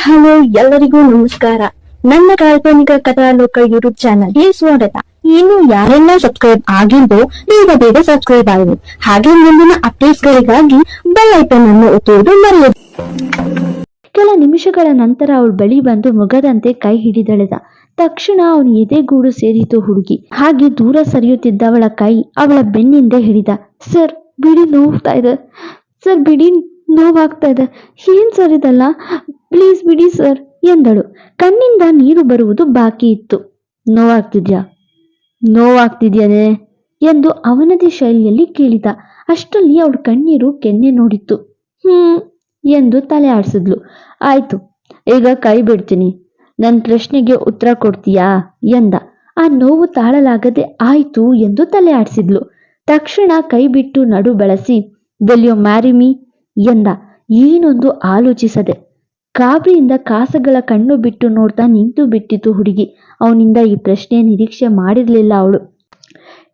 Hello, ಎಲ್ಲರಿಗೂ ನಮಸ್ಕಾರ. ನನ್ನ ಕಾಲ್ಪನಿಕ ಕಥಾಲೋಕ ಯೂಟ್ಯೂಬ್ ಚಾನಲ್ಗೆ ಸ್ವಾಗತ. ಇನ್ನು ಯಾರೆಲ್ಲ ಸಬ್ಸ್ಕ್ರೈಬ್ ಆಗಿದ್ದೋ ಬೇಗ ಬೇಗ ಸಬ್ಸ್ಕ್ರೈಬ್ ಆಗಿ ಹಾಗೆ ಮುಂದಿನ ಅಪ್ಡೇಟ್ಸ್ ಗಳಿಗಾಗಿ ಬೆಲ್ ಐಕನ್ ಅನ್ನು ಒತ್ತುವುದು ಮರೆಯದು. ಕೆಲ ನಿಮಿಷಗಳ ನಂತರ ಅವಳು ಬಳಿ ಬಂದು ಮುಗದಂತೆ ಕೈ ಹಿಡಿದಳೆದ. ತಕ್ಷಣ ಅವನು ಎದೆಗೂಡು ಸೇರಿತು ಹುಡುಗಿ. ಹಾಗೆ ದೂರ ಸರಿಯುತ್ತಿದ್ದವಳ ಕೈ ಅವಳ ಬೆನ್ನಿಂದ ಹಿಡಿದ. ಸರ್, ಬಿಡಿ ನೋಡ್ತಾ ಇದೆ ಸರ್, ಬಿಡಿ ನೋವಾಗ್ತಾ ಇದೆ ಏನ್ ಸರ್ ಇದಲ್ಲ? ಪ್ಲೀಸ್ ಬಿಡಿ ಸರ್ ಎಂದಳು. ಕಣ್ಣಿಂದ ನೀರು ಬರುವುದು ಬಾಕಿ ಇತ್ತು. ನೋವಾಗ್ತಿದ್ಯಾ? ನೋವಾಗ್ತಿದ್ಯಾನೆ? ಎಂದು ಅವನದೇ ಶೈಲಿಯಲ್ಲಿ ಕೇಳಿದ. ಅಷ್ಟರಲ್ಲಿ ಅವಳ ಕಣ್ಣೀರು ಕೆನ್ನೆ ನೋಡಿತ್ತು. ಹ್ಮ್, ಎಂದು ತಲೆ ಆಡಿಸಿದ್ಲು. ಆಯ್ತು, ಈಗ ಕೈ ಬಿಡ್ತೀನಿ. ನನ್ನ ಪ್ರಶ್ನೆಗೆ ಉತ್ತರ ಕೊಡ್ತೀಯಾ? ಎಂದ. ಆ ನೋವು ತಾಳಲಾಗದೆ ಆಯ್ತು ಎಂದು ತಲೆ ಆಡಿಸಿದ್ಲು. ತಕ್ಷಣ ಕೈ ಬಿಟ್ಟು ನಡು ಬಳಸಿ ವಿಲ್ ಯು ಮ್ಯಾರಿ ಮೀ ಎಂದ. ಏನೊಂದು ಆಲೋಚಿಸದೆ. ಕಾಬ್ರಿಯಿಂದ ಕಾಸಗಳ ಕಣ್ಣು ಬಿಟ್ಟು ನೋಡ್ತಾ ನಿಂತು ಬಿಟ್ಟಿತು ಹುಡುಗಿ. ಅವನಿಂದ ಈ ಪ್ರಶ್ನೆ ನಿರೀಕ್ಷೆ ಮಾಡಿರಲಿಲ್ಲ ಅವಳು.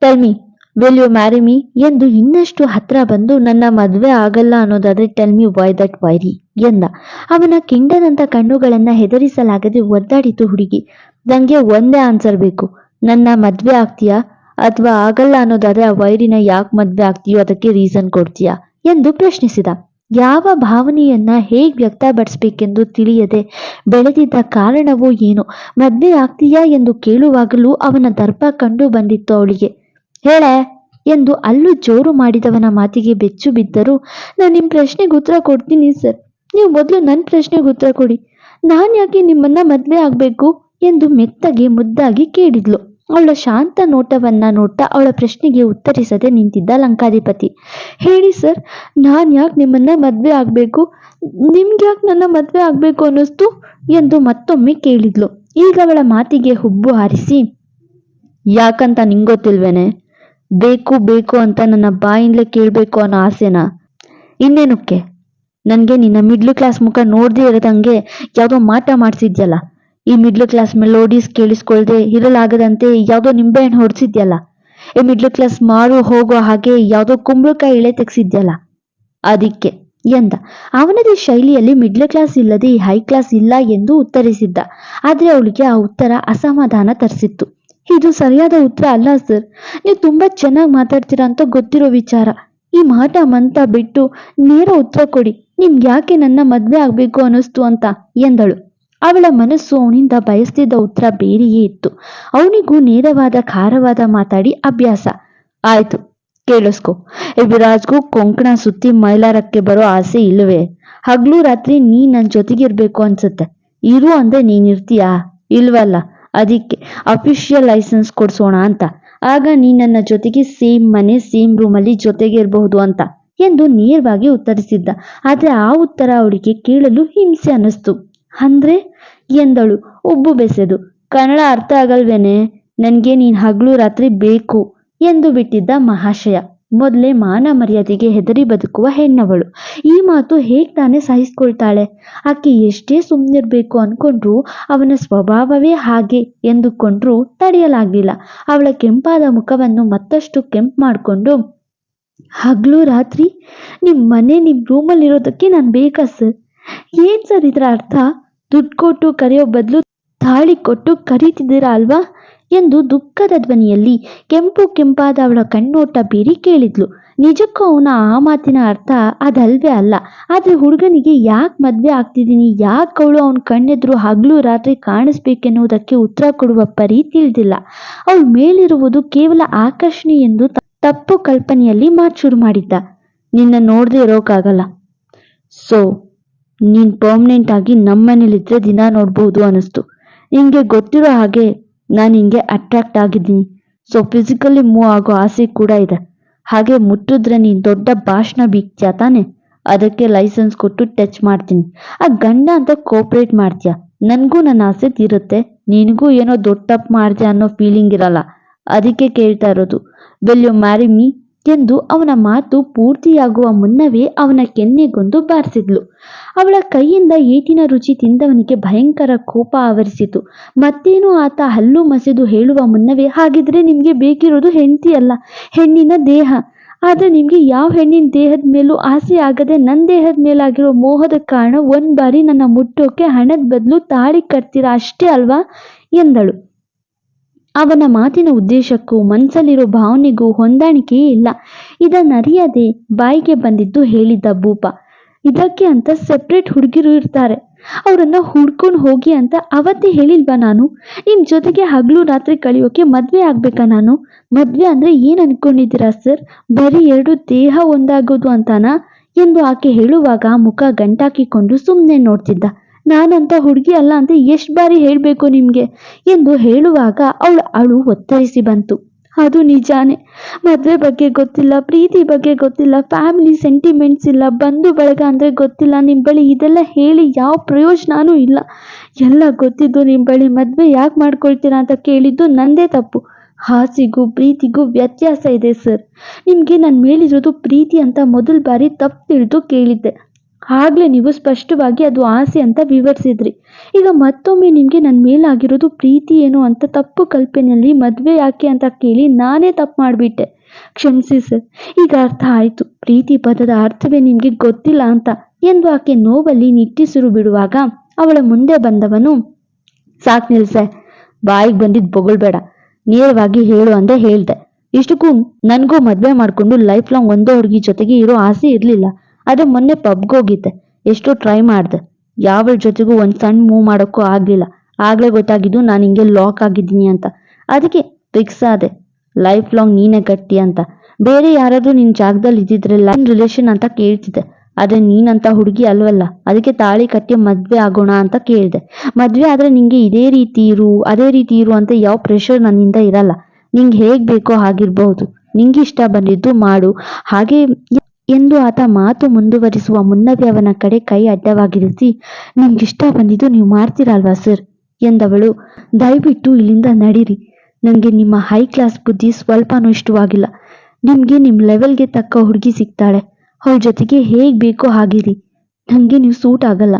Tell me will you marry me ಎಂದು ಇನ್ನಷ್ಟು ಹತ್ರ ಬಂದು, ನನ್ನ ಮದುವೆ ಆಗಲ್ಲ ಅನ್ನೋದಾದ್ರೆ ಟೆಲ್ ಮಿ ವೈ ದಟ್ ವೈರಿ ಎಂದ. ಅವನ ಕೆಂಡದಂತ ಕಣ್ಣುಗಳನ್ನ ಹೆದರಿಸಲಾಗದೆ ಒದ್ದಾಡಿತು ಹುಡುಗಿ. ನಂಗೆ ಒಂದೇ ಆನ್ಸರ್ ಬೇಕು. ನನ್ನ ಮದ್ವೆ ಆಗ್ತೀಯಾ? ಅಥವಾ ಆಗಲ್ಲ ಅನ್ನೋದಾದ್ರೆ ಆ ವೈರಿನ ಯಾಕೆ ಮದ್ವೆ ಆಗ್ತೀಯೋ ಅದಕ್ಕೆ ರೀಸನ್ ಕೊಡ್ತೀಯಾ? ಎಂದು ಪ್ರಶ್ನಿಸಿದ. ಯಾವ ಭಾವನೆಯನ್ನ ಹೇಗ್ ವ್ಯಕ್ತಪಡಿಸ್ಬೇಕೆಂದು ತಿಳಿಯದೆ ಬೆಳೆದಿದ್ದ ಕಾರಣವೋ ಏನು ಮದ್ವೆ ಆಗ್ತೀಯಾ ಎಂದು ಕೇಳುವಾಗಲೂ ಅವನ ದರ್ಪ ಕಂಡು ಬಂದಿತ್ತು ಅವಳಿಗೆ. ಹೇಳೆ ಎಂದು ಅಲ್ಲೂ ಜೋರು ಮಾಡಿದವನ ಮಾತಿಗೆ ಬೆಚ್ಚು ಬಿದ್ದರೂ, ನಾನು ನಿಮ್ಮ ಪ್ರಶ್ನೆಗೆ ಉತ್ತರ ಕೊಡ್ತೀನಿ ಸರ್. ನೀವು ಮೊದಲು ನನ್ನ ಪ್ರಶ್ನೆಗೆ ಉತ್ತರ ಕೊಡಿ. ನಾನು ಯಾಕೆ ನಿಮ್ಮನ್ನ ಮದ್ವೆ ಆಗ್ಬೇಕು? ಎಂದು ಮೆತ್ತಗೆ ಮುದ್ದಾಗಿ ಕೇಳಿದ್ಲು. ಅವಳ ಶಾಂತ ನೋಟವನ್ನ ನೋಡ್ತಾ ಅವಳ ಪ್ರಶ್ನೆಗೆ ಉತ್ತರಿಸದೆ ನಿಂತಿದ್ದ ಲಂಕಾಧಿಪತಿ. ಹೇಳಿ ಸರ್, ನಾನು ಯಾಕೆ ನಿಮ್ಮನ್ನ ಮದ್ವೆ ಆಗ್ಬೇಕು? ನಿಮ್ಗೆ ಯಾಕೆ ನನ್ನ ಮದ್ವೆ ಆಗ್ಬೇಕು ಅನ್ನಿಸ್ತು? ಎಂದು ಮತ್ತೊಮ್ಮೆ ಕೇಳಿದ್ಲು. ಈಗ ಅವಳ ಮಾತಿಗೆ ಹುಬ್ಬು ಹಾರಿಸಿ, ಯಾಕಂತ ನಿಂಗೊತ್ತಿಲ್ವೇನೆ? ಬೇಕು ಬೇಕು ಅಂತ ನನ್ನ ಬಾಯಿಂದಲೇ ಕೇಳಬೇಕು ಅನ್ನೋ ಆಸೆನಾ? ಇನ್ನೇನುಕ್ಕೆ? ನನಗೆ ನಿನ್ನ ಮಿಡ್ಲ್ ಕ್ಲಾಸ್ ಮುಖ ನೋಡದೇ ಇರದಂಗೆ ಯಾವುದೋ ಮಾಟ ಮಾಡಿಸಿದ್ಯಲ್ಲ? ಈ ಮಿಡ್ಲ್ ಕ್ಲಾಸ್ ಮೆಲೋಡೀಸ್ ಕೇಳಿಸ್ಕೊಳ್ದೆ ಇರಲಾಗದಂತೆ ಯಾವುದೋ ನಿಂಬೆಹಣ್ಣು ಹೊಡ್ಸಿದ್ಯಲ್ಲ? ಈ ಮಿಡ್ಲ್ ಕ್ಲಾಸ್ ಮಾರು ಹೋಗೋ ಹಾಗೆ ಯಾವುದೋ ಕುಂಬಳಕಾಯಿ ಎಳೆ ತೆಗ್ಸಿದ್ಯಲ್ಲ? ಅದಕ್ಕೆ ಎಂದ. ಅವನದೇ ಶೈಲಿಯಲ್ಲಿ ಮಿಡ್ಲ್ ಕ್ಲಾಸ್ ಇಲ್ಲದೆ ಹೈ ಕ್ಲಾಸ್ ಇಲ್ಲ ಎಂದು ಉತ್ತರಿಸಿದ್ದ. ಆದರೆ ಅವಳಿಗೆ ಆ ಉತ್ತರ ಅಸಮಾಧಾನ ತರಿಸಿತ್ತು. ಇದು ಸರಿಯಾದ ಉತ್ತರ ಅಲ್ಲ ಸರ್ ನೀವು ತುಂಬಾ ಚೆನ್ನಾಗಿ ಮಾತಾಡ್ತೀರಾ ಅಂತ ಗೊತ್ತಿರೋ ವಿಚಾರ. ಈ ಮಾಟ ಮಂತ ಬಿಟ್ಟು ನೇರ ಉತ್ತರ ಕೊಡಿ. ನಿಮ್ಗೆ ಯಾಕೆ ನನ್ನ ಮದ್ವೆ ಆಗ್ಬೇಕು ಅನ್ನಿಸ್ತು ಅಂತ ಎಂದಳು. ಅವಳ ಮನಸ್ಸು ಅವನಿಂದ ಬಯಸ್ತಿದ್ದ ಉತ್ತರ ಬೇರೆಯೇ ಇತ್ತು. ಅವನಿಗೂ ನೇರವಾದ, ಖಾರವಾದ ಮಾತಾಡಿ ಅಭ್ಯಾಸ. ಆಯ್ತು, ಕೇಳಿಸ್ಕೊ. ವಿರಾಜ್ಗೂ ಕೊಂಕಣ ಸುತ್ತಿ ಮೈಲಾರಕ್ಕೆ ಬರೋ ಆಸೆ ಇಲ್ಲವೇ? ಹಗ್ಲು ರಾತ್ರಿ ನೀ ನನ್ನ ಜೊತೆಗಿರ್ಬೇಕು ಅನ್ಸುತ್ತೆ. ಇರು ಅಂದ್ರೆ ನೀನಿರ್ತೀಯಾ ಇಲ್ವಲ್ಲ, ಅದಕ್ಕೆ ಅಫಿಷಿಯಲ್ ಲೈಸೆನ್ಸ್ ಕೊಡ್ಸೋಣ ಅಂತ. ಆಗ ನೀ ನನ್ನ ಜೊತೆಗೆ ಸೇಮ್ ಮನೆ, ಸೇಮ್ ರೂಮಲ್ಲಿ ಜೊತೆಗೆ ಇರಬಹುದು ಅಂತ ಎಂದು ನೇರವಾಗಿ ಉತ್ತರಿಸಿದ್ದ. ಆದ್ರೆ ಆ ಉತ್ತರ ಅವಳಿಗೆ ಕೇಳಲು ಹಿಂಸೆ ಅನ್ನಿಸ್ತು. ಅಂದ್ರೆ ಎಂದಳು. ಉಬ್ಬು ಬೆಸೆದು. ಕನ್ನಡ ಅರ್ಥ ಆಗಲ್ವೇನೆ? ನನಗೆ ನೀನು ಹಗ್ಲು ರಾತ್ರಿ ಬೇಕು ಎಂದು ಬಿಟ್ಟಿದ್ದ ಮಹಾಶಯ. ಮೊದಲೇ ಮಾನ ಮರ್ಯಾದೆಗೆ ಹೆದರಿ ಬದುಕುವ ಹೆಣ್ಣವಳು. ಈ ಮಾತು ಹೇಗ್ ತಾನೇ ಸಹಿಸ್ಕೊಳ್ತಾಳೆ? ಆಕೆ ಎಷ್ಟೇ ಸುಮ್ಮನಿರಬೇಕು ಅನ್ಕೊಂಡ್ರು ಅವನ ಸ್ವಭಾವವೇ ಹಾಗೆ ಎಂದುಕೊಂಡ್ರು ತಡೆಯಲಾಗಲಿಲ್ಲ ಅವಳ ಕೆಂಪಾದ ಮುಖವನ್ನು ಮತ್ತಷ್ಟು ಕೆಂಪು ಮಾಡಿಕೊಂಡು, ಹಗ್ಲು ರಾತ್ರಿ? ನಿಮ್ಮ ಮನೆ ನಿಮ್ಮ ರೂಮಲ್ಲಿರೋದಕ್ಕೆ ನಾನು ಬೇಕಾ ಸರ್? ಏನ್ ಸರ್ ಇದರ ಅರ್ಥ? ದುಡ್ಡು ಕೊಟ್ಟು ಕರೆಯೋ ಬದಲು ತಾಳಿ ಕೊಟ್ಟು ಕರೀತಿದ್ದೀರಾ ಅಲ್ವಾ ಎಂದು ದುಃಖದ ಧ್ವನಿಯಲ್ಲಿ ಕೆಂಪು ಕೆಂಪಾದ ಅವಳ ಕಣ್ಣೋಟ ಬೀರಿ ಕೇಳಿದ್ಲು. ನಿಜಕ್ಕೂ ಅವನ ಆ ಮಾತಿನ ಅರ್ಥ ಅದಲ್ವೇ ಅಲ್ಲ. ಆದ್ರೆ ಹುಡುಗನಿಗೆ ಯಾಕೆ ಮದ್ವೆ ಆಗ್ತಿದ್ದೀನಿ, ಯಾಕೆ ಅವಳು ಅವನ ಕಣ್ಣೆದ್ರು ಹಗಲು ರಾತ್ರಿ ಕಾಣಿಸ್ಬೇಕೆನ್ನುವುದಕ್ಕೆ ಉತ್ತರ ಕೊಡುವ ಪರಿ ತಿಳಿದಿಲ್ಲ. ಅವಳ ಮೇಲಿರುವುದು ಕೇವಲ ಆಕರ್ಷಣೆ ಎಂದು ತಪ್ಪು ಕಲ್ಪನೆಯಲ್ಲಿ ಮಾತು ಶುರು ಮಾಡಿದ್ದ. ನಿನ್ನ ನೋಡದೆ ಇರೋಕ್ಕಾಗಲ್ಲ. ಸೊ ನೀನ್ ಪರ್ಮನೆಂಟ್ ಆಗಿ ನಮ್ಮ ಮನೇಲಿದ್ರೆ ದಿನ ನೋಡ್ಬೋದು ಅನಿಸ್ತು ನಿಂಗೆ ಗೊತ್ತಿರೋ ಹಾಗೆ ನಾನು ನಿಂಗೆ ಅಟ್ರಾಕ್ಟ್ ಆಗಿದ್ದೀನಿ. ಸೊ ಫಿಸಿಕಲಿ ಮೂವ್ ಆಗೋ ಆಸೆ ಕೂಡ ಇದೆ. ಹಾಗೆ ಮುಟ್ಟಿದ್ರೆ ನೀನ್ ದೊಡ್ಡ ಭಾಷಣ ಬೀಕ್ತಿಯಾ ತಾನೆ? ಅದಕ್ಕೆ ಲೈಸೆನ್ಸ್ ಕೊಟ್ಟು ಟಚ್ ಮಾಡ್ತೀನಿ. ಆ ಗಂಡ ಅಂತ ಕೋಪರೇಟ್ ಮಾಡ್ತೀಯ? ನನಗೂ ನನ್ನ ಆಸೆ ತೀರುತ್ತೆ. ನಿನಗೂ ಏನೋ ದೊಡ್ಡ ತಪ್ಪು ಮಾಡ್ದೆ ಅನ್ನೋ ಫೀಲಿಂಗ್ ಇರಲ್ಲ. ಅದಕ್ಕೆ ಕೇಳ್ತಾ ಇರೋದು. ವಿಲ್ ಯು ಮ್ಯಾರಿ ಮೀ ಎಂದು ಅವನ ಮಾತು ಪೂರ್ತಿಯಾಗುವ ಮುನ್ನವೇ ಅವನ ಕೆನ್ನೆಗೊಂದು ಬಾರಿಸಿದ್ಲು. ಅವಳ ಕೈಯಿಂದ ಏಟಿನ ರುಚಿ ತಿಂದವನಿಗೆ ಭಯಂಕರ ಕೋಪ ಆವರಿಸಿತು. ಮತ್ತೇನು ಆತ ಹಲ್ಲು ಮಸೆದು ಹೇಳುವ ಮುನ್ನವೇ ಹಾಗಿದ್ರೆ ನಿಮ್ಗೆ ಬೇಕಿರೋದು ಹೆಂಡತಿ ಅಲ್ಲ, ಹೆಣ್ಣಿನ ದೇಹ. ಆದರೆ ನಿಮಗೆ ಯಾವ ಹೆಣ್ಣಿನ ದೇಹದ ಮೇಲೂ ಆಸೆ ಆಗದೆ ನನ್ನ ದೇಹದ ಮೇಲಾಗಿರೋ ಮೋಹದ ಕಾರಣ ಒಂದು ಬಾರಿ ನನ್ನ ಮುಟ್ಟೋಕೆ ಹಣದ ಬದಲು ತಾಳಿ ಕಟ್ತೀರಾ ಅಷ್ಟೇ ಅಲ್ವಾ? ಎಂದಳು. ಅವನ ಮಾತಿನ ಉದ್ದೇಶಕ್ಕೂ ಮನಸ್ಸಲ್ಲಿರೋ ಭಾವನೆಗೂ ಹೊಂದಾಣಿಕೆಯೇ ಇಲ್ಲ. ಇದನ್ನರಿಯದೆ ಬಾಯಿಗೆ ಬಂದಿದ್ದು ಹೇಳಿದ್ದ ಭೂಪ. ಇದಕ್ಕೆ ಅಂತ ಸೆಪ್ರೇಟ್ ಹುಡುಗಿರು ಇರ್ತಾರೆ. ಅವರನ್ನ ಹುಡ್ಕೊಂಡು ಹೋಗಿ ಅಂತ ಅವತ್ತೇ ಹೇಳಿಲ್ವಾ ನಾನು? ನಿಮ್ಮ ಜೊತೆಗೆ ಹಗಲು ರಾತ್ರಿ ಕಳೆಯೋಕೆ ಮದ್ವೆ ಆಗ್ಬೇಕಾ ನಾನು? ಮದ್ವೆ ಅಂದ್ರೆ ಏನು ಅನ್ಕೊಂಡಿದ್ದೀರಾ ಸರ್? ಬರೀ ಎರಡು ದೇಹ ಒಂದಾಗೋದು ಅಂತಾನಾ? ಎಂದು ಆಕೆ ಹೇಳುವಾಗ ಮುಖ ಗಂಟಾಕಿಕೊಂಡು ಸುಮ್ಮನೆ ನೋಡ್ತಿದ್ದ. ನಾನಂತ ಹುಡುಗಿ ಅಲ್ಲ ಅಂತ ಎಷ್ಟು ಬಾರಿ ಹೇಳಬೇಕು ನಿಮಗೆ? ಎಂದು ಹೇಳುವಾಗ ಅವಳು ಅಳು ಒತ್ತರಿಸಿ ಬಂತು. ಅದು ನಿಜಾನೇ. ಮದುವೆ ಬಗ್ಗೆ ಗೊತ್ತಿಲ್ಲ, ಪ್ರೀತಿ ಬಗ್ಗೆ ಗೊತ್ತಿಲ್ಲ ಫ್ಯಾಮಿಲಿ ಸೆಂಟಿಮೆಂಟ್ಸ್ ಇಲ್ಲ, ಬಂಧು ಬಳಗ ಅಂದರೆ ಗೊತ್ತಿಲ್ಲ ನಿಮ್ಮ ಬಳಿ ಇದೆಲ್ಲ ಹೇಳಿ ಯಾವ ಪ್ರಯೋಜನವೂ ಇಲ್ಲ. ಎಲ್ಲ ಗೊತ್ತಿದ್ದು ನಿಮ್ಮ ಬಳಿ ಮದುವೆ ಯಾಕೆ ಮಾಡ್ಕೊಳ್ತೀರಾ ಅಂತ ಕೇಳಿದ್ದು ನಂದೇ ತಪ್ಪು. ಹಾಸಿಗೂ ಪ್ರೀತಿಗೂ ವ್ಯತ್ಯಾಸ ಇದೆ, ಸರ್. ನಿಮಗೆ ನಾನು ಮೇಲಿರೋದು ಪ್ರೀತಿ ಅಂತ ಮೊದಲ ಬಾರಿ ತಪ್ಪು ತಿಳಿದು ಕೇಳಿದ್ದೆ. ಆಗ್ಲೇ ನೀವು ಸ್ಪಷ್ಟವಾಗಿ ಅದು ಆಸೆ ಅಂತ ವಿವರಿಸಿದ್ರಿ. ಈಗ ಮತ್ತೊಮ್ಮೆ ನಿಮಗೆ ನನ್ನ ಮೇಲಾಗಿರೋದು ಪ್ರೀತಿ ಏನು ಅಂತ ತಪ್ಪು ಕಲ್ಪನೆಯಲ್ಲಿ ಮದುವೆ ಯಾಕೆ ಅಂತ ಕೇಳಿ ನಾನೇ ತಪ್ಪು ಮಾಡಿಬಿಟ್ಟೆ. ಕ್ಷಮಿಸಿ ಸರ್, ಈಗ ಅರ್ಥ ಆಯಿತು. ಪ್ರೀತಿ ಪದದ ಅರ್ಥವೇ ನಿಮಗೆ ಗೊತ್ತಿಲ್ಲ ಅಂತ. ಎಂದು ಆಕೆ ನೋವಲ್ಲಿ ನಿಟ್ಟಿಸಿರು ಬಿಡುವಾಗ ಅವಳ ಮುಂದೆ ಬಂದವನು, ಸಾಕ್ ನಿಲ್ಸೆ ಬಾಯಿಗೆ ಬಂದಿದ್ದು ಬೊಗಳ್ಬೇಡ. ನೇರವಾಗಿ ಹೇಳು ಅಂದೆ ಹೇಳ್ದೆ. ಇಷ್ಟಕ್ಕೂ ನನಗೂ ಮದುವೆ ಮಾಡಿಕೊಂಡು ಲೈಫ್ ಲಾಂಗ್ ಒಂದೇ ಹುಡುಗಿ ಜೊತೆಗೆ ಇರೋ ಆಸೆ ಇರಲಿಲ್ಲ. ಆದರೆ ಮೊನ್ನೆ ಪಬ್ಗೆ ಹೋಗಿದ್ದೆ. ಎಷ್ಟೋ ಟ್ರೈ ಮಾಡ್ದೆ. ಯಾವ ಜೊತೆಗೂ ಒಂದು ಸಣ್ಣ ಮೂವ್ ಮಾಡೋಕ್ಕೂ ಆಗಲಿಲ್ಲ. ಆಗ್ಲೇ ಗೊತ್ತಾಗಿದ್ದು ನಾನು ಹಿಂಗೆ ಲಾಕ್ ಆಗಿದ್ದೀನಿ ಅಂತ. ಅದಕ್ಕೆ ಫಿಕ್ಸ್ ಆದೆ. ಲೈಫ್ ಲಾಂಗ್ ನೀನೇ ಗಟ್ಟಿ ಅಂತ. ಬೇರೆ ಯಾರಾದ್ರೂ ನಿನ್ನ ಜಾಗದಲ್ಲಿ ಇದ್ದಿದ್ರೆ ಲೈನ್ ರಿಲೇಷನ್ ಅಂತ ಕೇಳ್ತಿದ್ದೆ. ಆದರೆ ನೀನಂತ ಹುಡುಗಿ ಅಲ್ವಲ್ಲ. ಅದಕ್ಕೆ ತಾಳಿ ಕಟ್ಟಿ ಮದ್ವೆ ಆಗೋಣ ಅಂತ ಕೇಳಿದೆ. ಮದ್ವೆ ಆದ್ರೆ ನಿಂಗೆ ಇದೇ ರೀತಿ ಇರು, ಅದೇ ರೀತಿ ಇರು ಅಂತ ಯಾವ ಪ್ರೆಷರ್ ನನ್ನಿಂದ ಇರಲ್ಲ. ನಿಂಗೆ ಹೇಗ್ ಬೇಕೋ ಹಾಗಿರ್ಬಹುದು ನಿಂಗೆ ಇಷ್ಟ ಬಂದಿದ್ದು ಮಾಡು. ಹಾಗೆ ಎಂದು ಆತ ಮಾತು ಮುಂದುವರಿಸುವ ಮುನ್ನವೇ ಅವನ ಕಡೆ ಕೈ ಅಡ್ಡವಾಗಿರಿಸಿ ನಿಮ್ಗಿಷ್ಟ ಬಂದಿದ್ದು ನೀವು ಮಾಡ್ತೀರಲ್ವಾ ಸರ್ ಎಂದವಳು. ದಯವಿಟ್ಟು ಇಲ್ಲಿಂದ ನಡೀರಿ. ನನಗೆ ನಿಮ್ಮ ಹೈ ಕ್ಲಾಸ್ ಬುದ್ಧಿ ಸ್ವಲ್ಪನೂ ಇಷ್ಟವಾಗಿಲ್ಲ. ನಿಮಗೆ ನಿಮ್ಮ ಲೆವೆಲ್ಗೆ ತಕ್ಕ ಹುಡುಗಿ ಸಿಗ್ತಾಳೆ. ಅವಳ ಜೊತೆಗೆ ಹೇಗೆ ಬೇಕೋ ಹಾಗಿರಿ. ನನಗೆ ನೀವು ಸೂಟ್ ಆಗಲ್ಲ.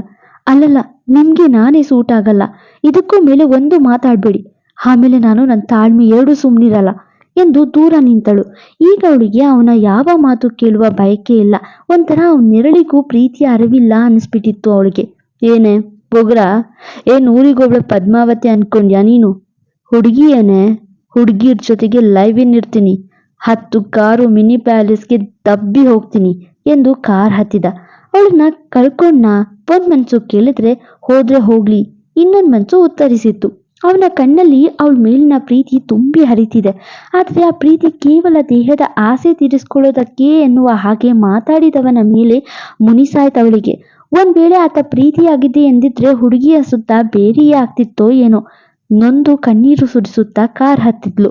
ಅಲ್ಲಲ್ಲ, ನಿಮಗೆ ನಾನೇ ಸೂಟ್ ಆಗಲ್ಲ. ಇದಕ್ಕೂ ಮೇಲೆ ಒಂದು ಮಾತಾಡಬೇಡಿ. ಆಮೇಲೆ ನಾನು ನನ್ನ ತಾಳ್ಮೆ ಎರಡು ಸುಮ್ಮನಿರಲ್ಲ ಎಂದು ದೂರ ನಿಂತಳು. ಈಗ ಅವಳಿಗೆ ಅವನ ಯಾವ ಮಾತು ಕೇಳುವ ಬಯಕೆ ಇಲ್ಲ. ಒಂಥರ ನೆರಳಿಗೂ ಪ್ರೀತಿಯ ಅರಿವಿಲ್ಲ ಅನಿಸ್ಬಿಟ್ಟಿತ್ತು ಅವಳಿಗೆ. ಏನೇ, ಬೊಗ್ರ, ಏನ್ ಊರಿಗೊಬ್ಳೆ ಪದ್ಮಾವತಿ ಅನ್ಕೊಂಡ್ಯಾ ನೀನು? ಹುಡುಗಿ ಏನೇ ಹುಡುಗಿರ್ ಜೊತೆಗೆ ಲೈವ್ ಇರ್ತೀನಿ. ಹತ್ತು ಕಾರು ಮಿನಿ ಪ್ಯಾಲೇಸ್ಗೆ ದಬ್ಬಿ ಹೋಗ್ತೀನಿ ಎಂದು ಕಾರ್ ಹತ್ತಿದ. ಅವಳನ್ನ ಕಳ್ಕೊಂಡ್ನ? ಒಂದ್ ಮನ್ಸು ಕೇಳಿದ್ರೆ ಹೋದ್ರೆ ಹೋಗ್ಲಿ. ಇನ್ನೊಂದ್ ಮನ್ಸು ಉತ್ತರಿಸಿತ್ತು. ಅವನ ಕಣ್ಣಲ್ಲಿ ಅವಳ ಮೇಲಿನ ಪ್ರೀತಿ ತುಂಬಿ ಹರಿತಿದೆ. ಆದರೆ ಆ ಪ್ರೀತಿ ಕೇವಲ ದೇಹದ ಆಸೆ ತೀರಿಸ್ಕೊಳ್ಳೋದಕ್ಕೆ ಎನ್ನುವ ಹಾಗೆ ಮಾತಾಡಿದವನ ಮೇಲೆ ಮುನಿಸಾಯ್ತವಳಿಗೆ ಒಂದ್ ವೇಳೆ ಆತ ಪ್ರೀತಿಯಾಗಿದೆ ಎಂದಿದ್ರೆ ಹುಡುಗಿಯ ಸುತ್ತ ಬೇರೆಯೇ ಆಗ್ತಿತ್ತೋ ಏನೋ. ನೊಂದು ಕಣ್ಣೀರು ಸುರಿಸುತ್ತಾ ಕಾರ್ ಹತ್ತಿದ್ಲು.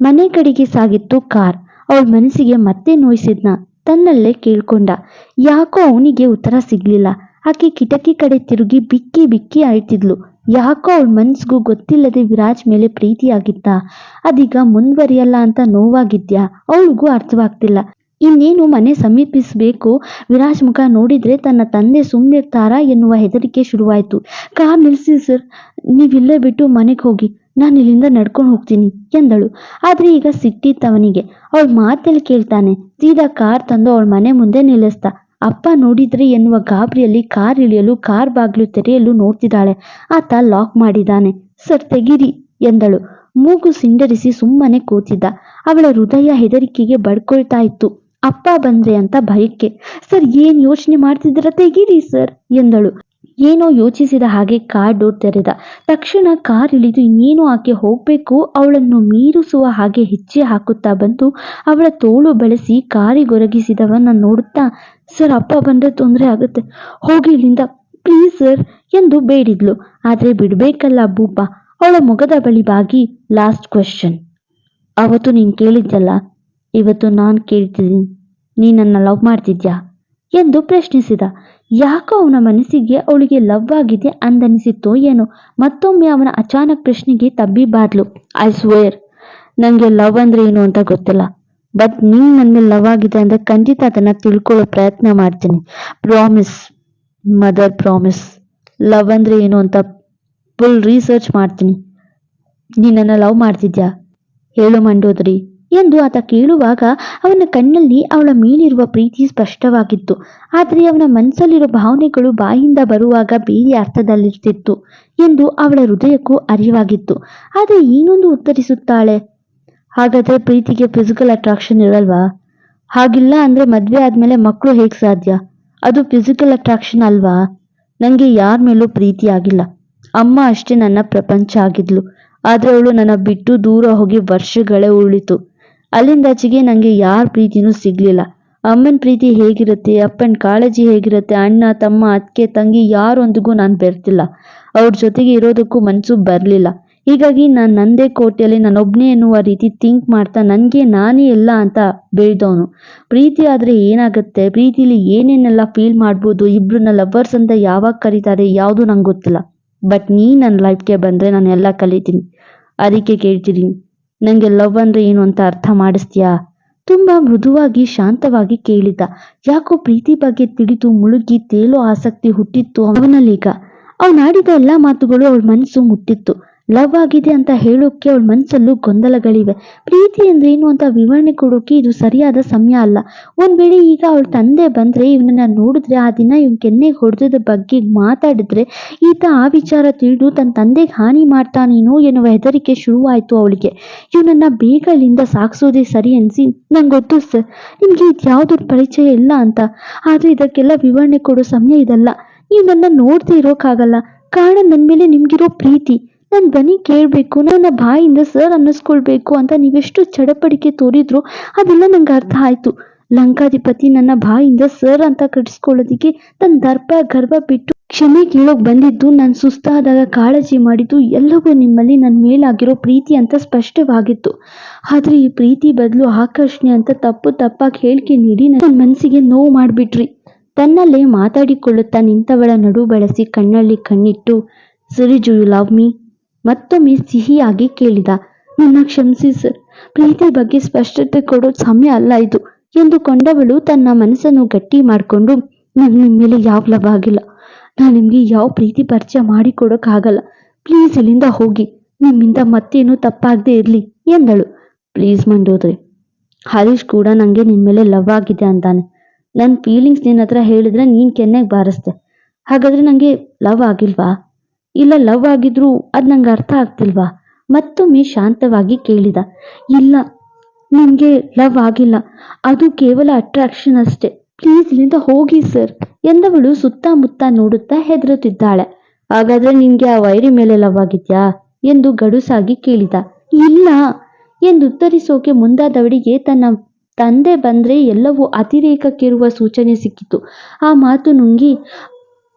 ಮನೆ ಕಡೆಗೆ ಸಾಗಿತ್ತು ಕಾರ್. ಅವಳ ಮನಸ್ಸಿಗೆ ಮತ್ತೆ ನೋಯಿಸಿದ್ನ. ತನ್ನಲ್ಲೇ ಕೇಳ್ಕೊಂಡ. ಯಾಕೋ ಅವನಿಗೆ ಉತ್ತರ ಸಿಗ್ಲಿಲ್ಲ. ಆಕೆ ಕಿಟಕಿ ಕಡೆ ತಿರುಗಿ ಬಿಕ್ಕಿ ಬಿಕ್ಕಿ ಅಳ್ತಿದ್ಲು. ಯಾಕೋ ಅವಳ ಮನ್ಸಿಗೂ ಗೊತ್ತಿಲ್ಲದೆ ವಿರಾಜ್ ಮೇಲೆ ಪ್ರೀತಿಯಾಗಿತ್ತ ಅದೀಗ ಮುಂದುವರಿಯಲ್ಲ ಅಂತ ನೋವಾಗಿದ್ಯಾ? ಅವಳಿಗೂ ಅರ್ಥವಾಗ್ತಿಲ್ಲ. ಇನ್ನೇನು ಮನೆ ಸಮೀಪಿಸಬೇಕು? ವಿರಾಜ್ ಮುಖ ನೋಡಿದ್ರೆ ತನ್ನ ತಂದೆ ಸುಮ್ಮನಿರ್ತಾರಾ ಎನ್ನುವ ಹೆದರಿಕೆ ಶುರುವಾಯಿತು. ಕಾರ್ ನಿಲ್ಸಿ ಸರ್. ನೀವಿಲ್ಲೇ ಬಿಟ್ಟು ಮನೆಗೆ ಹೋಗಿ. ನಾನು ಇಲ್ಲಿಂದ ನಡ್ಕೊಂಡು ಹೋಗ್ತೀನಿ, ಎಂದಳು. ಆದ್ರೆ ಈಗ ಸಿಟ್ಟಿತ್ತವನಿಗೆ. ಅವಳ ಮಾತಲ್ಲಿ ಕೇಳ್ತಾನೆ, ಸೀದಾ ಕಾರ್ ತಂದು ಅವಳ ಮನೆ ಮುಂದೆ ನಿಲ್ಲಿಸ್ದ ಅಪ್ಪ ನೋಡಿದ್ರೆ ಎನ್ನುವ ಗಾಬರಿಯಲ್ಲಿ ಕಾರ್ ಇಳಿಯಲು, ಕಾರ್ ಬಾಗಿಲು ತೆರೆಯಲು ನೋಡ್ತಿದ್ದಾಳೆ. ಆತ ಲಾಕ್ ಮಾಡಿದ್ದಾನೆ. ಸರ್, ತೆಗಿರಿ ಎಂದಳು. ಮೂಗು ಸಿಂಡರಿಸಿ ಸುಮ್ಮನೆ ಕೂತಿದ್ದ. ಅವಳ ಹೃದಯ ಹೆದರಿಕೆಗೆ ಬಡ್ಕೊಳ್ತಾ ಇತ್ತು. ಅಪ್ಪ ಬಂದ್ರೆ ಅಂತ ಭಯಕ್ಕೆ ಸರ್, ಏನ್ ಯೋಚನೆ ಮಾಡ್ತಿದ್ರ ತೆಗೀರಿ ಸರ್ ಎಂದಳು. ಏನೋ ಯೋಚಿಸಿದ ಹಾಗೆ ಕಾರ್ ಡೋರ್ ತೆರೆದ. ತಕ್ಷಣ ಕಾರ್ ಇಳಿದು ಇನ್ನೇನು ಆಕೆ ಹೋಗ್ಬೇಕು? ಅವಳನ್ನು ಮೀರಿಸುವ ಹಾಗೆ ಹೆಜ್ಜೆ ಹಾಕುತ್ತಾ ಬಂತು ಅವಳ ತೋಳು ಬಳಸಿ ಕಾರಿಗೊರಗಿಸಿದವನ್ನ ನೋಡುತ್ತಾ ಸರ್, ಅಪ್ಪ ಬಂದರೆ ತೊಂದರೆ ಆಗುತ್ತೆ. ಹೋಗಿ ಇಲ್ಲಿಂದ ಪ್ಲೀಸ್ ಸರ್ ಎಂದು ಬೇಡಿದ್ಲು. ಆದರೆ ಬಿಡಬೇಕಲ್ಲ ಭೂಪ ಅವಳ ಮೊಗದ ಬಳಿ ಬಾಗಿ ಲಾಸ್ಟ್ ಕ್ವೆಶನ್ ಅವತ್ತು ನೀನು ಕೇಳಿದ್ದಲ್ಲ ಇವತ್ತು ನಾನು ಕೇಳ್ತಿದ್ದೀನಿ. ನೀ ನನ್ನ ಲವ್ ಮಾಡ್ತಿದ್ಯಾ? ಎಂದು ಪ್ರಶ್ನಿಸಿದ. ಯಾಕೋ ಅವನ ಮನಸ್ಸಿಗೆ ಅವಳಿಗೆ ಲವ್ ಆಗಿದೆ ಅಂದನಿಸಿತ್ತೋ ಏನೋ, ಮತ್ತೊಮ್ಮೆ ಅವನ ಅಚಾನಕ್ ಪ್ರಶ್ನೆಗೆ ತಬ್ಬಿಬಾದ್ಲು ಐ ಸ್ವೇರ್ ನನಗೆ ಲವ್ ಅಂದ್ರೆ ಏನು ಅಂತ ಗೊತ್ತಿಲ್ಲ. ಬಟ್ ನೀನು ನನ್ನ ಲವ್ ಆಗಿದೆ ಅಂದ್ರೆ ಖಂಡಿತ ಅದನ್ನ ತಿಳ್ಕೊಳ್ಳೋ ಪ್ರಯತ್ನ ಮಾಡ್ತೀನಿ. ಪ್ರಾಮಿಸ್ ಮದರ್ ಪ್ರಾಮಿಸ್ ಲವ್ ಅಂದ್ರೆ ಏನು ಅಂತ ಫುಲ್ ರಿಸರ್ಚ್ ಮಾಡ್ತೀನಿ. ನೀನನ್ನ ಲವ್ ಮಾಡ್ತಿದ್ಯಾ? ಹೇಳು ಮಂಡೋದ್ರಿ. ಎಂದು ಆತ ಕೇಳುವಾಗ ಅವನ ಕಣ್ಣಲ್ಲಿ ಅವಳ ಮೇಲಿರುವ ಪ್ರೀತಿ ಸ್ಪಷ್ಟವಾಗಿತ್ತು. ಆದರೆ ಅವನ ಮನಸ್ಸಲ್ಲಿರೋ ಭಾವನೆಗಳು ಬಾಯಿಂದ ಬರುವಾಗ ಬೇರೆ ಅರ್ಥದಲ್ಲಿರ್ತಿತ್ತು ಎಂದು ಅವಳ ಹೃದಯಕ್ಕೂ ಅರಿವಾಗಿತ್ತು. ಆದರೆ ಏನೊಂದು ಉತ್ತರಿಸುತ್ತಾಳೆ? ಹಾಗಾದ್ರೆ ಪ್ರೀತಿಗೆ ಫಿಸಿಕಲ್ ಅಟ್ರಾಕ್ಷನ್ ಇರಲ್ವಾ? ಹಾಗಿಲ್ಲ ಅಂದ್ರೆ ಮದ್ವೆ ಆದ್ಮೇಲೆ ಮಕ್ಕಳು ಹೇಗ್ ಸಾಧ್ಯ? ಅದು ಫಿಸಿಕಲ್ ಅಟ್ರಾಕ್ಷನ್ ಅಲ್ವಾ? ನನಗೆ ಯಾರ ಮೇಲೂ ಪ್ರೀತಿ ಆಗಿಲ್ಲ. ಅಮ್ಮ ಅಷ್ಟೇ ನನ್ನ ಪ್ರಪಂಚ ಆಗಿದ್ಲು. ಆದರೆ ಅವಳು ನನ್ನ ಬಿಟ್ಟು ದೂರ ಹೋಗಿ ವರ್ಷಗಳೇ ಉಳಿತು. ಅಲ್ಲಿಂದಾಚೆಗೆ ನನಗೆ ಯಾರ ಪ್ರೀತಿನೂ ಸಿಗ್ಲಿಲ್ಲ. ಅಮ್ಮನ ಪ್ರೀತಿ ಹೇಗಿರುತ್ತೆ, ಅಪ್ಪನ ಕಾಳಜಿ ಹೇಗಿರುತ್ತೆ, ಅಣ್ಣ, ತಮ್ಮ ಅತ್ತೆ ತಂಗಿ ಯಾರೊಂದಿಗೂ ನಾನು ಬೆರ್ತಿಲ್ಲ. ಅವ್ರ ಜೊತೆಗೆ ಇರೋದಕ್ಕೂ ಮನಸ್ಸು ಬರಲಿಲ್ಲ. ಹೀಗಾಗಿ ನಾನು ನಂದೇ ಕೋಟೆಯಲ್ಲಿ ನಾನೊಬ್ಬನೇ ಎನ್ನುವ ರೀತಿ ಥಿಂಕ್ ಮಾಡ್ತಾ ನನಗೆ ನಾನೇ ಎಲ್ಲ ಅಂತ ಬೆಳೆದವನು. ಪ್ರೀತಿ ಆದರೆ ಏನಾಗುತ್ತೆ? ಪ್ರೀತಿಲಿ ಏನೇನೆಲ್ಲ ಫೀಲ್ ಮಾಡ್ಬೋದು? ಇಬ್ಬರನ್ನ ಲವರ್ಸ್ ಅಂತ ಯಾವಾಗ ಕರೀತಾರೆ? ಯಾವುದು ನಂಗೆ ಗೊತ್ತಿಲ್ಲ. ಬಟ್ ನೀ ನನ್ನ ಲೈಫ್ಗೆ ಬಂದರೆ ನಾನು ಎಲ್ಲ ಕಲಿತೀನಿ. ಅದಕ್ಕೆ ಕೇಳ್ತೀನಿ ನನಗೆ ಲವ್ ಅಂದರೆ ಏನು ಅಂತ ಅರ್ಥ ಮಾಡಿಸ್ತೀಯಾ? ತುಂಬ ಮೃದುವಾಗಿ, ಶಾಂತವಾಗಿ ಕೇಳಿದ ಯಾಕೋ ಪ್ರೀತಿ ಬಗ್ಗೆ ತಿಳಿದು ಮುಳುಗಿ ತೇಲೋ ಆಸಕ್ತಿ ಹುಟ್ಟಿತ್ತು ಅವನಲ್ಲೀಗ ಅವನಾಡಿದ ಎಲ್ಲ ಮಾತುಗಳು ಅವಳ ಮನಸ್ಸು ಮುಟ್ಟಿತ್ತು. ಲವ್ ಆಗಿದೆ ಅಂತ ಹೇಳೋಕೆ ಅವಳ ಮನಸ್ಸಲ್ಲೂ ಗೊಂದಲಗಳಿವೆ. ಪ್ರೀತಿ ಅಂದ್ರೆ ಏನು ಅಂತ ವಿವರಣೆ ಕೊಡೋಕೆ ಇದು ಸರಿಯಾದ ಸಮಯ ಅಲ್ಲ. ಒಂದ್ ವೇಳೆ ಈಗ ಅವಳ ತಂದೆ ಬಂದ್ರೆ ಇವನನ್ನ ನೋಡಿದ್ರೆ ಆ ದಿನ ಇವನ್ ಕೆನ್ನೆಗೆ ಹೊಡೆದ ಬಗ್ಗೆ ಮಾತಾಡಿದ್ರೆ ಈತ ಆ ವಿಚಾರ ತಿಳಿದು ತನ್ನ ತಂದೆಗೆ ಹಾನಿ ಮಾಡ್ತಾನೇನೋ ಎನ್ನುವ ಹೆದರಿಕೆ ಶುರುವಾಯಿತು ಅವಳಿಗೆ. ಇವನನ್ನ ಬೇಗ ಇಲ್ಲಿಂದ ಸಾಗಿಸೋದೇ ಸರಿ ಅನ್ಸಿ, ನಂಗೆ ಗೊತ್ತು ಸರ್, ನಿಮ್ಗೆ ಇದ್ಯಾವ್ದು ಪರಿಚಯ ಇಲ್ಲ ಅಂತ. ಆದ್ರೆ ಇದಕ್ಕೆಲ್ಲ ವಿವರಣೆ ಕೊಡೋ ಸಮಯ ಇದಲ್ಲ. ನೀವು ನನ್ನ ನೋಡ್ತಿರೋಕಾಗಲ್ಲ ಇರೋಕ್ಕಾಗಲ್ಲ. ಕಾರಣ ನನ್ನ ಮೇಲೆ ನಿಮ್ಗಿರೋ ಪ್ರೀತಿ. ನನ್ನ ಧ್ವನಿ ಕೇಳಬೇಕು, ನನ್ನ ಬಾಯಿಂದ ಸರ್ ಅನ್ನಿಸ್ಕೊಳ್ಬೇಕು ಅಂತ ನೀವೆಷ್ಟು ಚಡಪಡಿಕೆ ತೋರಿದ್ರು ಅದೆಲ್ಲ ನಂಗೆ ಅರ್ಥ ಆಯ್ತು. ಲಂಕಾಧಿಪತಿ ನನ್ನ ಬಾಯಿಂದ ಸರ್ ಅಂತ ಕಡಿಸ್ಕೊಳ್ಳೋದಿಕ್ಕೆ ತನ್ನ ದರ್ಪ, ಗರ್ಭ ಬಿಟ್ಟು ಕ್ಷಮೆ ಕೇಳೋಕೆ ಬಂದಿದ್ದು, ನಾನು ಸುಸ್ತಾದಾಗ ಕಾಳಜಿ ಮಾಡಿದ್ದು ಎಲ್ಲವೂ ನಿಮ್ಮಲ್ಲಿ ನನ್ನ ಮೇಲಾಗಿರೋ ಪ್ರೀತಿ ಅಂತ ಸ್ಪಷ್ಟವಾಗಿತ್ತು. ಆದ್ರೆ ಈ ಪ್ರೀತಿ ಬದಲು ಆಕರ್ಷಣೆ ಅಂತ ತಪ್ಪು ತಪ್ಪಾಗಿ ಹೇಳಿಕೆ ನೀಡಿ ನನ್ನ ಮನಸ್ಸಿಗೆ ನೋವು ಮಾಡಿಬಿಟ್ರಿ. ತನ್ನಲ್ಲೇ ಮಾತಾಡಿಕೊಳ್ಳುತ್ತಾ ನಿಂತವಳ ನಡು ಬಳಸಿ ಕಣ್ಣಲ್ಲಿ ಕಣ್ಣಿಟ್ಟು, ಸರಿ ಜು ಯು ಲವ್ ಮೀ. ಮತ್ತೊಮ್ಮೆ ಸಿಹಿಯಾಗಿ ಕೇಳಿದ, ನನ್ನ ಕ್ಷಮಿಸಿ ಸರ್ ಪ್ರೀತಿ ಬಗ್ಗೆ ಸ್ಪಷ್ಟತೆ ಕೊಡೋ ಸಮಯ ಅಲ್ಲ ಇದು ಎಂದು ಕೊಂಡವಳು ತನ್ನ ಮನಸ್ಸನ್ನು ಗಟ್ಟಿ ಮಾಡಿಕೊಂಡು, ನಾನು ನಿಮ್ಮ ಮೇಲೆ ಯಾವ ಲವ್ ಆಗಿಲ್ಲ. ನಾನು ನಿಮಗೆ ಯಾವ ಪ್ರೀತಿ ಪರಿಚಯ ಮಾಡಿಕೊಡೋಕ್ಕಾಗಲ್ಲ ಪ್ಲೀಸ್ ಇಲ್ಲಿಂದ ಹೋಗಿ. ನಿಮ್ಮಿಂದ ಮತ್ತೇನು ತಪ್ಪಾಗದೆ ಇರಲಿ ಎಂದಳು. ಪ್ಲೀಸ್ ಮಂಡೋದ್ರೆ ಹರೀಶ್ ಕೂಡ ನನಗೆ ನಿನ್ನ ಮೇಲೆ ಲವ್ ಆಗಿದೆ ಅಂತಾನೆ ನನ್ನ ಫೀಲಿಂಗ್ಸ್ ನಿನ್ನ ಹತ್ರ ಹೇಳಿದ್ರೆ ನೀನು ಕೆನ್ನೆಗೆ ಬಾರಿಸ್ದೆ. ಹಾಗಾದ್ರೆ ನನಗೆ ಲವ್ ಆಗಿಲ್ವಾ? ಇಲ್ಲ ಲವ್ ಆಗಿದ್ರು ಅದು ನಂಗೆ ಅರ್ಥ ಆಗ್ತಿಲ್ವಾ? ಮತ್ತೊಮ್ಮೆ ಶಾಂತವಾಗಿ ಕೇಳಿದ, ಇಲ್ಲ, ನಿಮಗೆ ಲವ್ ಆಗಿಲ್ಲ. ಅದು ಕೇವಲ ಅಟ್ರಾಕ್ಷನ್ ಅಷ್ಟೇ. ಪ್ಲೀಸ್ ಇಲ್ಲಿಂದ ಹೋಗಿ ಸರ್, ಎಂದವಳು ಸುತ್ತಮುತ್ತ ನೋಡುತ್ತಾ ಹೆದರುತ್ತಿದ್ದಾಳೆ. ಹಾಗಾದ್ರೆ ನಿನ್ಗೆ ಆ ವೈರಿ ಮೇಲೆ ಲವ್ ಆಗಿದ್ಯಾ? ಎಂದು ಗಡುಸಾಗಿ ಕೇಳಿದ. ಇಲ್ಲ, ಎಂದು ಉತ್ತರಿಸೋಕೆ ಮುಂದಾದವಳಿಗೆ ತನ್ನ ತಂದೆ ಬಂದ್ರೆ ಎಲ್ಲವೂ ಅತಿರೇಕಕ್ಕಿರುವ ಸೂಚನೆ ಸಿಕ್ಕಿತು. ಆ ಮಾತು ನುಂಗಿ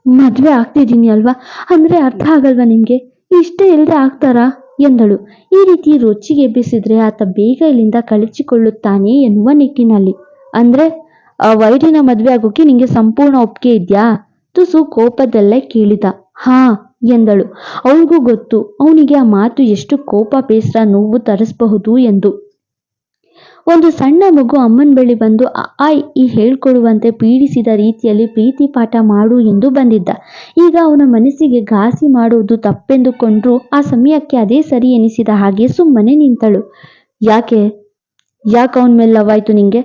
ಮದ್ವೆ ಆಗ್ತಿದ್ದೀನಿ ಅಲ್ವಾ? ಅಂದ್ರೆ ಅರ್ಥ ಆಗಲ್ವಾ ನಿಮಗೆ? ಇಷ್ಟ ಇಲ್ಲದೆ ಆಗ್ತಾರಾ? ಎಂದಳು. ಈ ರೀತಿ ರೊಚ್ಚಿಗೆ ಎಬ್ಬಿಸಿದ್ರೆ ಆತ ಬೇಗ ಇಲ್ಲಿಂದ ಕಳಚಿಕೊಳ್ಳುತ್ತಾನೆ ಎನ್ನುವ ನಿಟ್ಟಿನಲ್ಲಿ. ಅಂದ್ರೆ, ಆ ವೈರಿನ ಮದ್ವೆ ಆಗೋಕೆ ನಿಂಗೆ ಸಂಪೂರ್ಣ ಒಪ್ಪಿಗೆ ಇದ್ಯಾ? ತುಸು ಕೋಪದಲ್ಲೇ ಕೇಳಿದ. ಹಾ, ಎಂದಳು. ಅವಳಿಗೂ ಗೊತ್ತು. ಅವನಿಗೆ ಆ ಮಾತು ಎಷ್ಟು ಕೋಪ ಬೇಸರ ನೋವು ತರಿಸಬಹುದು ಎಂದು. ಒಂದು ಸಣ್ಣ ಮಗು ಅಮ್ಮನ ಬಳಿ ಬಂದು ಆಯ್, ಈ ಹೇಳ್ಕೊಡುವಂತೆ ಪೀಡಿಸಿದ ರೀತಿಯಲ್ಲಿ ಪ್ರೀತಿ ಪಾಠ ಮಾಡು ಎಂದು ಬಂದಿದ್ದ. ಈಗ ಅವನ ಮನಸ್ಸಿಗೆ ಘಾಸಿ ಮಾಡುವುದು ತಪ್ಪೆಂದುಕೊಂಡ್ರು, ಆ ಸಮಯಕ್ಕೆ ಅದೇ ಸರಿ ಎನಿಸಿದ ಹಾಗೆ ಸುಮ್ಮನೆ ನಿಂತಳು. ಯಾಕೆ? ಯಾಕೆ ಅವನ ಮೇಲೆ ಲವ್ ಆಯ್ತು ನಿಂಗೆ?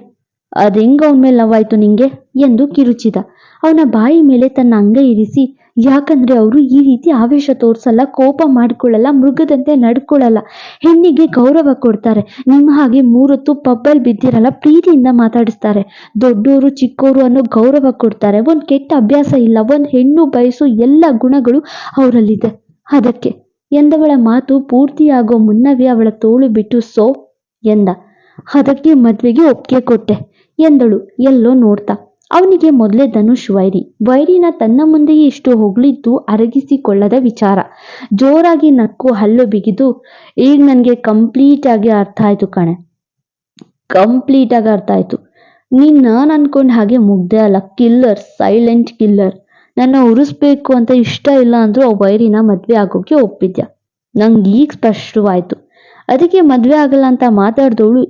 ಅದು ಹೆಂಗ ಅವನ ಮೇಲೆ ಲವ್ ಆಯ್ತು ನಿಂಗೆ? ಎಂದು ಕಿರುಚಿದ. ಅವನ ಬಾಯಿ ಮೇಲೆ ತನ್ನ ಅಂಗ ಇರಿಸಿ ಯಾಕಂದ್ರೆ ಅವರು ಈ ರೀತಿ ಆವೇಶ ತೋರಿಸಲ್ಲ, ಕೋಪ ಮಾಡ್ಕೊಳ್ಳಲ್ಲ, ಮೃಗದಂತೆ ನಡ್ಕೊಳ್ಳಲ್ಲ. ಹೆಣ್ಣಿಗೆ ಗೌರವ ಕೊಡ್ತಾರೆ. ನಿಮ್ಮ ಹಾಗೆ ಮೂರೊತ್ತು ಪಬ್ಬಲ್ ಬಿದ್ದಿರಲ್ಲ, ಪ್ರೀತಿಯಿಂದ ಮಾತಾಡಿಸ್ತಾರೆ. ದೊಡ್ಡೋರು, ಚಿಕ್ಕೋರು ಅನ್ನೋ ಗೌರವ ಕೊಡ್ತಾರೆ. ಒಂದು ಕೆಟ್ಟ ಅಭ್ಯಾಸ ಇಲ್ಲ, ಒಂದು ಹೆಣ್ಣು ಬಯಸೋ ಎಲ್ಲ ಗುಣಗಳು ಅವರಲ್ಲಿದೆ. ಅದಕ್ಕೆ ಎಂದವಳ ಮಾತು ಪೂರ್ತಿಯಾಗೋ ಮುನ್ನವೇ ಅವಳ ತೋಳು ಬಿಟ್ಟು ಸೋ ಎಂದ. ಅದಕ್ಕೆ ಮದುವೆಗೆ ಒಪ್ಪಿಗೆ ಕೊಟ್ಟೆ ಎಂದಳು. ಎಲ್ಲೋ ನೋಡ್ತಾ ಅವನಿಗೆ ಮೊದಲೇ ಧನುಷ್ ವೈರಿ. ವೈರಿನ ತನ್ನ ಮುಂದೆಯೇ ಇಷ್ಟು ಹೊಗಳಿದ್ದು ಅರಗಿಸಿಕೊಳ್ಳದ ವಿಚಾರ. ಜೋರಾಗಿ ನಕ್ಕು ಹಲ್ಲು ಬಿಗಿದು, ಈಗ ನನಗೆ ಕಂಪ್ಲೀಟ್ ಆಗಿ ಅರ್ಥ ಆಯ್ತು ಕಣೆ. ಕಂಪ್ಲೀಟ್ ಆಗಿ ಅರ್ಥ ಆಯ್ತು. ನೀನ್ ನಾನು ಅನ್ಕೊಂಡ್ ಹಾಗೆ ಮುಗ್ದೆ ಅಲ್ಲ ಕಿಲ್ಲರ್ ಸೈಲೆಂಟ್ ಕಿಲ್ಲರ್ ನನ್ನ ಉರಿಸ್ಬೇಕು ಅಂತ ಇಷ್ಟ ಇಲ್ಲ ಅಂದ್ರು ಆ ವೈರಿನ ಮದ್ವೆ ಆಗೋಕೆ ಒಪ್ಪಿದ್ಯಾ? ನಂಗೆ ಈಗ ಸ್ಪಷ್ಟವಾಯ್ತು. ಅದಕ್ಕೆ ಮದ್ವೆ ಆಗಲ್ಲ ಅಂತ ಮಾತಾಡ್ದವಳು,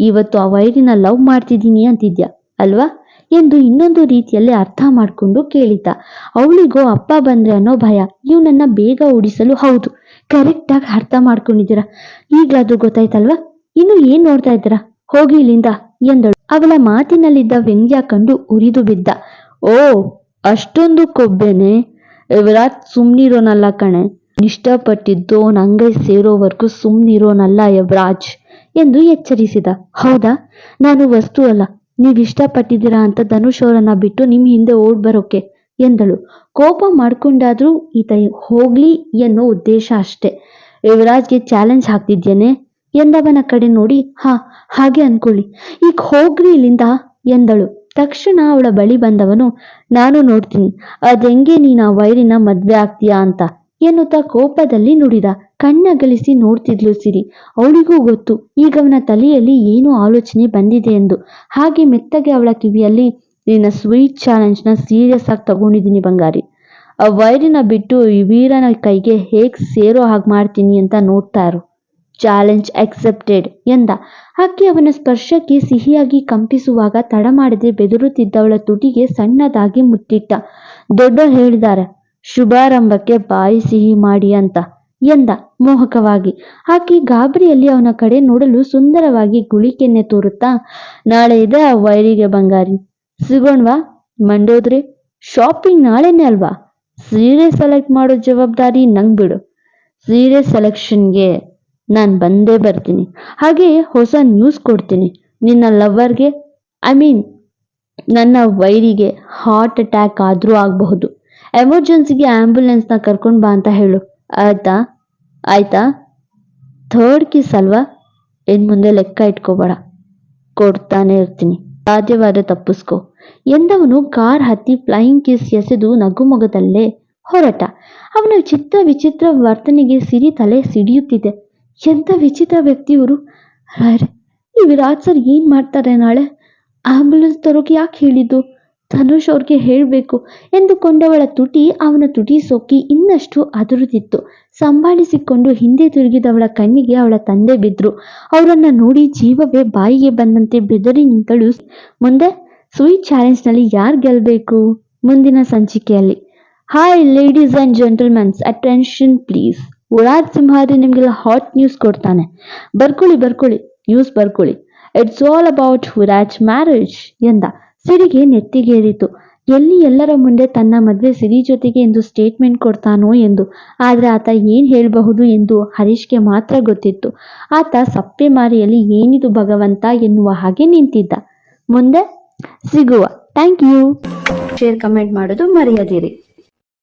ಇವತ್ತು ಆ ವೈರಿನ ಲವ್ ಮಾಡ್ತಿದ್ದೀನಿ ಅಂತಿದ್ಯಾ? ಅಲ್ವಾ? ಎಂದು ಇನ್ನೊಂದು ರೀತಿಯಲ್ಲಿ ಅರ್ಥ ಮಾಡಿಕೊಂಡು ಕೇಳಿದ್ದ. ಅವಳಿಗೋ ಅಪ್ಪ ಬಂದ್ರೆ ಅನ್ನೋ ಭಯ. ಇವನನ್ನ ಬೇಗ ಉಡಿಸಲು ಹೌದು. ಕರೆಕ್ಟಾಗಿ ಅರ್ಥ ಮಾಡ್ಕೊಂಡಿದ್ದೀರಾ? ಈಗಲಾದ್ರೂ ಗೊತ್ತಾಯ್ತಲ್ವಾ? ಇನ್ನು ಏನ್ ನೋಡ್ತಾ ಇದ್ದೀರಾ? ಹೋಗಿ ಇಲ್ಲಿಂದ, ಎಂದಳು. ಅವಳ ಮಾತಿನಲ್ಲಿದ್ದ ವ್ಯಂಗ್ಯ ಕಂಡು ಉರಿದು ಬಿದ್ದ. ಓ, ಅಷ್ಟೊಂದು ಕೊಬ್ಬೆನೆ? ಯುವರಾಜ್ ಸುಮ್ನಿರೋನಲ್ಲ ಕಣೆ. ಇಷ್ಟಪಟ್ಟಿದ್ದು ನಂಗೈ ಸೇರೋವರೆಗೂ ಸುಮ್ನಿರೋನಲ್ಲ ಯುವರಾಜ್, ಎಂದು ಎಚ್ಚರಿಸಿದ. ಹೌದಾ? ನಾನು ವಸ್ತು ಅಲ್ಲ. ನೀವ್ ಇಷ್ಟಪಟ್ಟಿದ್ದೀರಾ ಅಂತ ಧನುಷ್ ಅವರನ್ನ ಬಿಟ್ಟು ನಿಮ್ ಹಿಂದೆ ಓಡ್ ಬರೋಕೆ, ಎಂದಳು. ಕೋಪ ಮಾಡ್ಕೊಂಡಾದ್ರೂ ಈತ ಹೋಗ್ಲಿ ಎನ್ನೋ ಉದ್ದೇಶ ಅಷ್ಟೆ. ಯುವರಾಜ್ಗೆ ಚಾಲೆಂಜ್ ಹಾಕ್ತಿದ್ಯೇನೆ? ಎಂದವನ ಕಡೆ ನೋಡಿ, ಹಾ, ಹಾಗೆ ಅನ್ಕೊಳ್ಳಿ. ಈಗ ಹೋಗ್ರಿ ಇಲ್ಲಿಂದ, ಎಂದಳು. ತಕ್ಷಣ ಅವಳ ಬಳಿ ಬಂದವನು, ನಾನು ನೋಡ್ತೀನಿ. ಅದೆಂಗೆ ನೀನು ಆ ವೈರಿನ ಮದ್ವೆ ಆಗ್ತೀಯಾ ಅಂತ, ಎನ್ನುತ್ತಾ ಕೋಪದಲ್ಲಿ ನುಡಿದ. ಕಣ್ಣಗಲಿಸಿ ನೋಡ್ತಿದ್ಲು ಸಿರಿ. ಅವಳಿಗೂ ಗೊತ್ತು, ಈಗ ಅವನ ತಲೆಯಲ್ಲಿ ಏನು ಆಲೋಚನೆ ಬಂದಿದೆ ಎಂದು. ಹಾಗೆ ಮೆತ್ತಗೆ ಅವಳ ಕಿವಿಯಲ್ಲಿ, ನಿನ್ನ ಸ್ವೀಟ್ ಚಾಲೆಂಜ್ನ ಸೀರಿಯಸ್ ಆಗಿ ತಗೊಂಡಿದ್ದೀನಿ ಬಂಗಾರಿ. ಆ ವೈರಿನ ಬಿಟ್ಟು ಈ ವೀರನ ಕೈಗೆ ಹೇಗ್ ಸೇರೋ ಹಾಗೆ ಮಾಡ್ತೀನಿ ಅಂತ ನೋಡ್ತಾ ಇರು ಚಾಲೆಂಜ್ ಅಕ್ಸೆಪ್ಟೆಡ್ ಎಂದ. ಅಕ್ಕಿ ಅವನ ಸ್ಪರ್ಶಕ್ಕೆ ಸಿಹಿಯಾಗಿ ಕಂಪಿಸುವಾಗ ತಡ ಮಾಡದೆ ಬೆದರುತ್ತಿದ್ದವಳ ತುಟಿಗೆ ಸಣ್ಣದಾಗಿ ಮುಟ್ಟಿಟ್ಟ. ದೊಡ್ಡ ಹೇಳಿದಾರೆ, ಶುಭಾರಂಭಕ್ಕೆ ಬಾಯಿ ಸಿಹಿ ಮಾಡಿ ಅಂತ. ಎಂದ ಮೋಹಕವಾಗಿ. ಆಕೆ ಗಾಬರಿಯಲ್ಲಿ ಅವನ ಕಡೆ ನೋಡಲು ಸುಂದರವಾಗಿ ಗುಳಿಕೆನ್ನೆ ತೋರುತ್ತಾ, ನಾಳೆ ಇದೆ ಆ ವೈರಿಗೆ ಬಂಗಾರಿ. ಸಿಗೋಣ್ವಾ? ಮಂಡೋದ್ರೆ ಶಾಪಿಂಗ್ ನಾಳೆನೇ ಅಲ್ವಾ? ಸೀರೆ ಸೆಲೆಕ್ಟ್ ಮಾಡೋ ಜವಾಬ್ದಾರಿ ನಂಗ್ ಬಿಡು. ಸೀರೆ ಸೆಲೆಕ್ಷನ್ಗೆ ನಾನು ಬಂದೇ ಬರ್ತೀನಿ. ಹಾಗೆ ಹೊಸ ನ್ಯೂಸ್ ಕೊಡ್ತೀನಿ. ನಿನ್ನ ಲವರ್ಗೆ ಐ ಮೀನ್ ನನ್ನ ವೈರಿಗೆ ಹಾರ್ಟ್ ಅಟ್ಯಾಕ್ ಆದರೂ ಆಗಬಹುದು. ಎಮರ್ಜೆನ್ಸಿಗೆ ಆ್ಯಂಬುಲೆನ್ಸ್ನ ಕರ್ಕೊಂಡು ಬಾ ಅಂತ ಹೇಳು. ಆಯ್ತಾ? ಆಯ್ತಾ? ಥರ್ಡ್ ಕಿಸ್ ಅಲ್ವಾ? ಇನ್ ಮುಂದೆ ಲೆಕ್ಕ ಇಟ್ಕೋಬೇಡ. ಕೊಡ್ತಾನೆ ಇರ್ತೀನಿ. ಸಾಧ್ಯವಾದ ತಪ್ಪಿಸ್ಕೋ. ಎಂದವನು ಕಾರ್ ಹತ್ತಿ ಫ್ಲೈಯಿಂಗ್ ಕಿಸ್ ಎಸೆದು ನಗುಮೊಗದಲ್ಲೇ ಹೊರಟ. ಅವನ ಚಿತ್ರ ವಿಚಿತ್ರ ವರ್ತನೆಗೆ ಸಿರಿ ತಲೆ ಸಿಡಿಯುತ್ತಿದೆ. ಎಂಥ ವಿಚಿತ್ರ ವ್ಯಕ್ತಿಯವರು? ಈ ವಿರಾಟ್ ಸರ್ ಏನು ಮಾಡ್ತಾರೆ ನಾಳೆ? ಆಂಬ್ಯುಲೆನ್ಸ್ ತರೋಕೆ ಯಾಕೆ ಹೇಳಿದ್ದು? ಧನುಷ್ ಅವ್ರಿಗೆ ಹೇಳಬೇಕು ಎಂದುಕೊಂಡವಳ ತುಟಿ ಅವನ ತುಟಿ ಸೋಕಿ ಇನ್ನಷ್ಟು ಅದುರುತ್ತಿತ್ತು ಸಂಭಾಳಿಸಿಕೊಂಡು ಹಿಂದೆ ತಿರುಗಿದವಳ ಕಣ್ಣಿಗೆ ಅವಳ ತಂದೆ ಬಿದ್ರು. ಅವರನ್ನ ನೋಡಿ ಜೀವವೇ ಬಾಯಿಗೆ ಬಂದಂತೆ ಬೆದರಿ ನಿಂತಳು. ಮುಂದೆ ಸ್ವೀಟ್ ಚಾಲೆಂಜ್ನಲ್ಲಿ ಯಾರು ಗೆಲ್ಲಬೇಕು ಮುಂದಿನ ಸಂಚಿಕೆಯಲ್ಲಿ. Hi ladies and gentlemen attention please ಉಳಾದ್ ಸಿಂಹಾರಿ ನಿಮಗೆಲ್ಲ ಹಾಟ್ ನ್ಯೂಸ್ ಕೊಡ್ತಾನೆ. ಬರ್ಕೊಳ್ಳಿ ಬರ್ಕೊಳ್ಳಿ ನ್ಯೂಸ್ ಬರ್ಕೊಳ್ಳಿ. ಇಟ್ಸ್ ಆಲ್ ಅಬೌಟ್ ಹುರಾಜ್ ಮ್ಯಾರೇಜ್ ಎಂದ. ಸಿರಿಗೆ ನೆತ್ತಿಗೇರಿತು. ಎಲ್ಲಿ ಎಲ್ಲರ ಮುಂದೆ ತನ್ನ ಮದುವೆ ಸಿರಿ ಜೊತೆಗೆ ಎಂದು ಸ್ಟೇಟ್ಮೆಂಟ್ ಕೊಡ್ತಾನೋ ಎಂದು. ಆದರೆ ಆತ ಏನು ಹೇಳಬಹುದು ಎಂದು ಹರೀಶ್ಗೆ ಮಾತ್ರ ಗೊತ್ತಿತ್ತು. ಆತ ಸಪ್ಪೆ ಮಾರಿಯಲ್ಲಿ ಏನಿದು ಭಗವಂತ ಎನ್ನುವ ಹಾಗೆ ನಿಂತಿದ್ದ. ಮುಂದೆ ಸಿಗುವ. ಥ್ಯಾಂಕ್ ಯು ಶೇರ್ ಕಮೆಂಟ್ ಮಾಡೋದು ಮರೆಯದಿರಿ.